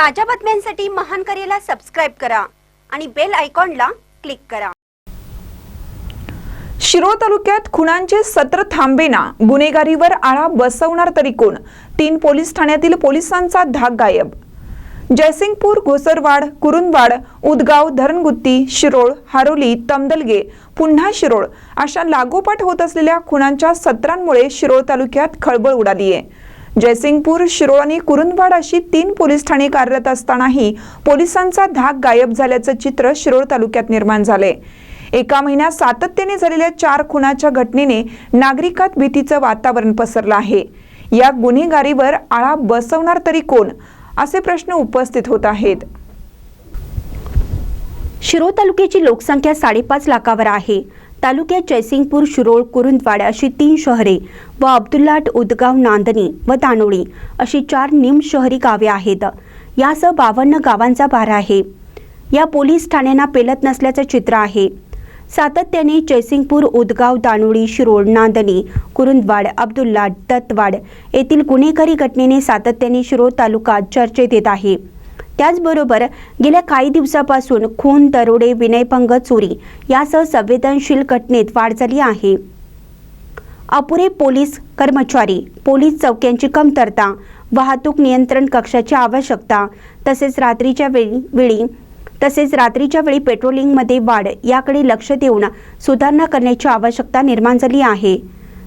ताज्या बातम्यांसाठी महान करेला सबस्क्राईब करा आणि बेल आयकॉनला क्लिक करा. शिरोळ तालुक्यात खुणांचे सत्र थांबेना गुन्हेगारीवर आळा बसवणार तरी कोण? तीन पोलीस ठाण्यातील पोलिसांचा धाक गायब. जयसिंगपूर घोसरवाड कुरुंदवाड उदगाव धरणगुत्ती शिरोळ हारोली तमदलगे पुन्हा शिरोळ अशा लागोपाठ होत असलेल्या खुणांच्या सत्रांमुळे शिरोळ तालुक्यात खळबळ उडाली आहे जयसिंगपूर शिरोळ आणि कुरुंदवाड अशी तीन पोलीस ठाणे कार्यरत असतानाही पोलिसांचा धाक गायब झाल्याचं चित्र शिरोळ तालुक्यात निर्माण झालंय. एका महिन्यात सातत्याने झालेल्या चार खुनाच्या घटनेने नागरिकात भीतीचं वातावरण पसरलं आहे. या गुन्हेगारीवर आळा बसवणार तरी कोण? असे प्रश्न उपस्थित होत आहेत. शिरोळ तालुक्याची लोकसंख्या साडेपाच लाखावर आहे. तालुक्यात जयसिंगपूर शिरोळ कुरुंदवाड अशी तीन शहरे व अब्दुल्लाट उदगाव नांदणी व तानोळी अशी चार निम शहरी गावे आहेत. यासह बावन्न गावांचा भार आहे. या पोलीस ठाण्यांना पेलत नसल्याचं चित्र आहे. सातत्याने जयसिंगपूर उदगाव दानोळी शिरोळ नांदणी कुरुंदवाड अब्दुल्लाट दत्तवाड येथील गुन्हेगारी घटनेने सातत्याने शिरोळ तालुका चर्चेत येत आहे. त्याचबरोबर गेल्या काही दिवसापासून खून दरोडे विनयभंग चोरी यासह संवेदनशील घटनेत वाढ झाली आहे. अपुरे पोलीस कर्मचारी पोलीस चौक्यांची कमतरता वाहतूक नियंत्रण कक्षाची आवश्यकता तसेच रात्रीच्या वेळी वेळी तसेच रात्रीच्या वेळी पेट्रोलिंगमध्ये वाढ याकडे लक्ष देऊन सुधारणा करण्याची आवश्यकता निर्माण झाली आहे.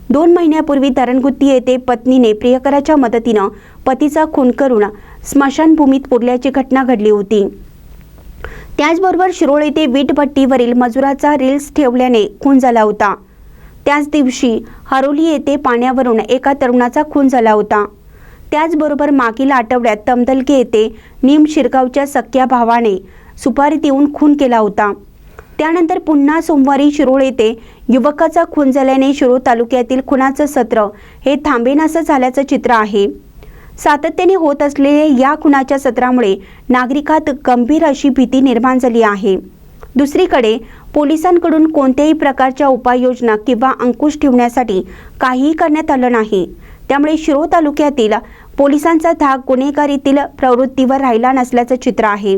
दोन महिन्यापूर्वी धरणगुत्ती येथे पत्नीने प्रियकराच्या मदतीनं पतीचा खून करून स्मशानभूमीत पुरल्याची घटना घडली होती. त्याचबरोबर शिरोळ येथे वीटभट्टीवरील मजुराचा रील्स ठेवल्याने खून झाला होता. त्याच दिवशी हरोली येथे पाण्यावरून एका तरुणाचा खून झाला होता. त्याचबरोबर मागील आठवड्यात तमदलके येथे नीम शिरगावच्या सख्या भावाने सुपारी देऊन खून केला होता. त्यानंतर पुन्हा सोमवारी शिरोळ येथे युवकाचा खून झाल्याने शिरोळ तालुक्यातील खुनाचं सत्र हे थांबेनासं झाल्याचं चित्र आहे. सातत्याने होत असलेल्या या खुनाच्या सत्रामुळे नागरिकात गंभीर अशी भीती निर्माण झाली आहे. दुसरीकडे पोलिसांकडून कोणत्याही प्रकारच्या उपाययोजना किंवा अंकुश ठेवण्यासाठी काहीही करण्यात आलं नाही. त्यामुळे शिरो तालुक्यातील पोलिसांचा धाक गुन्हेगारीतील प्रवृत्तीवर राहिला नसल्याचं चित्र आहे.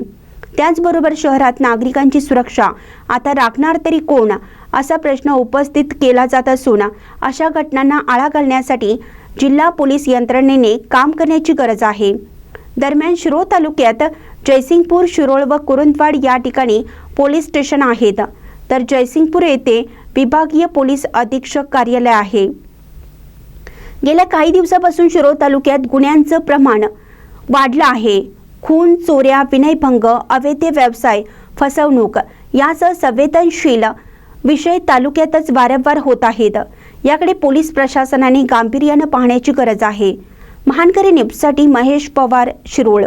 त्याचबरोबर शहरात नागरिकांची सुरक्षा आता राखणार तरी कोण? असा प्रश्न उपस्थित केला जात असून अशा घटनांना आळा घालण्यासाठी जिल्हा पोलीस यंत्रणेने काम करण्याची गरज आहे. दरम्यान शिरोळ तालुक्यात जयसिंगपूर शिरोळ व कुरुंदवाड या ठिकाणी पोलीस स्टेशन आहेत. तर जयसिंगपूर येथे विभागीय पोलीस अधीक्षक कार्यालय आहे. गेल्या काही दिवसापासून शिरोळ तालुक्यात गुन्ह्यांचं प्रमाण वाढलं आहे. खून चोऱ्या विनयभंग अवैध व्यवसाय फसवणूक यासह संवेदनशील विषय तालुक्यातच वारंवार होत आहेत. याकडे पोलीस प्रशासनाने गांभीर्यानं पाहण्याची गरज आहे. महानकरी न्यूजसाठी महेश पवार शिरोळ